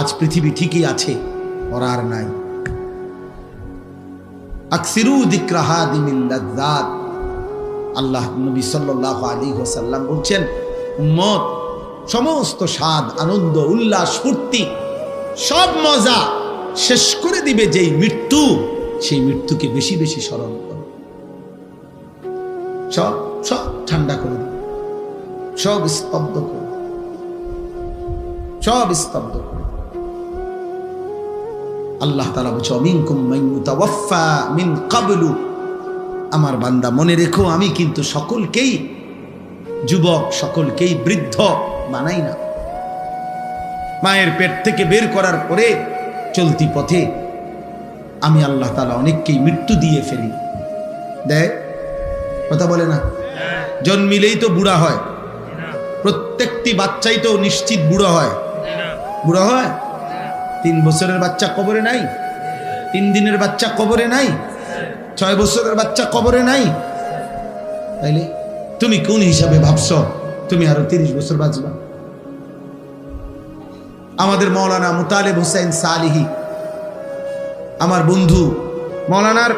আজ পৃথিবী ঠিকই আছে, ওরা আর নাই। আকসিরু দিকরাহা দিমিল্লাদ আল্লাহ নবী সাল্লাহ আলী ওসাল্লাম বলছেন সমস্ত স্বাদ, আনন্দ, উল্লাস, ফুর্তি, সব মজা শেষ করে দিবে যেই মৃত্যু, সেই মৃত্যুকে বেশি বেশি স্মরণ করো। সব সব ঠান্ডা করে দিবে সব স্তব্ধ করে। সব স্তব্ধ আল্লাহ তালা বলছে, অমিনকুম মাইয়ুতাওয়াফা মিন কাবলু। আমার বান্দা, মনে রেখো, আমি কিন্তু সকলকেই, যুবক সকলকেই বৃদ্ধ বানাই না। মায়ের পেট থেকে বের করার পরে চলতি পথে আমি আল্লাহ তালা অনেককেই মৃত্যু দিয়ে ফেলি। দেয়? কথা বলে না? জন্মিলেই তো বুড়া হয়। প্রত্যেকটি বাচ্চাই তো নিশ্চিত বুড়ো হয়। বুড়ো হয়? তিন বছরের বাচ্চা কবরে নাই? তিন দিনের বাচ্চা কবরে নাই? ছয় বছরের বাচ্চা কবরে নাই? তাইলে তুমি কোন হিসাবে ভাবছ? তুমি আরও তিরিশ বছর বাঁচবা। আমাদের মৌলানা মুতালেব হোসেন সালিহি, আমার বন্ধু, মৌলানার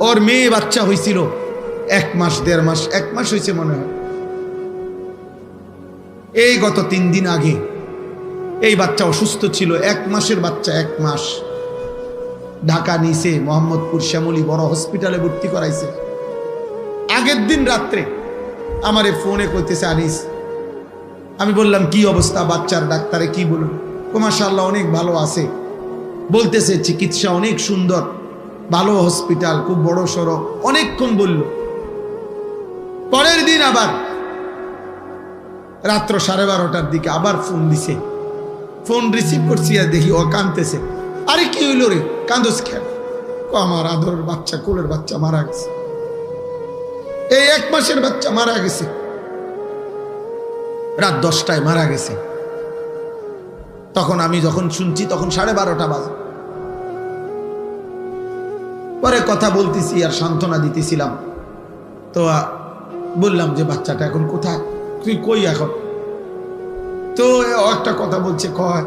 ওর মেয়ে বাচ্চা হয়েছিল এক মাস, দেড় মাস, এক মাস হয়েছে মনে হয়। এই গত তিন দিন আগে এই বাচ্চা অসুস্থ ছিল, এক মাসের বাচ্চা, এক মাস। ঢাকা নিছে মোহাম্মদপুর শ্যামলী বড় হসপিটালে ভর্তি করাইছে। আগের দিন রাত্রে আমারে ফোনে করতেছে আনিস, আমি বললাম, কি অবস্থা বাচ্চার? ডাক্তারে কি বলুন? মাশাল্লাহ অনেক ভালো আছে। বলতেছে, চিকিৎসা অনেক সুন্দর, ভালো হসপিটাল, খুব বড় সড়ো। অনেকক্ষণ বলল। পরের দিন আবার রাত্র সাড়ে বারোটার দিকে আবার ফোন দিছে। ফোন রিসিভ করছি আর দেখি ও কাঁদতেছে। আরে কি হইল রে? কান্দোস খেল আমার আদরের বাচ্চা, কোলের বাচ্চা মারা গেছে। এই এক মাসের বাচ্চা মারা গেছে। রাত দশটায় মারা গেছে। তখন আমি যখন শুনছি, তখন সাড়ে বারোটা বাজে। পরে কথা বলতেছি আর সান্ত্বনা দিতেছিলাম। তো বললাম যে, বাচ্চাটা এখন কোথায়? তুই কই এখন? তো একটা কথা বলছে কয়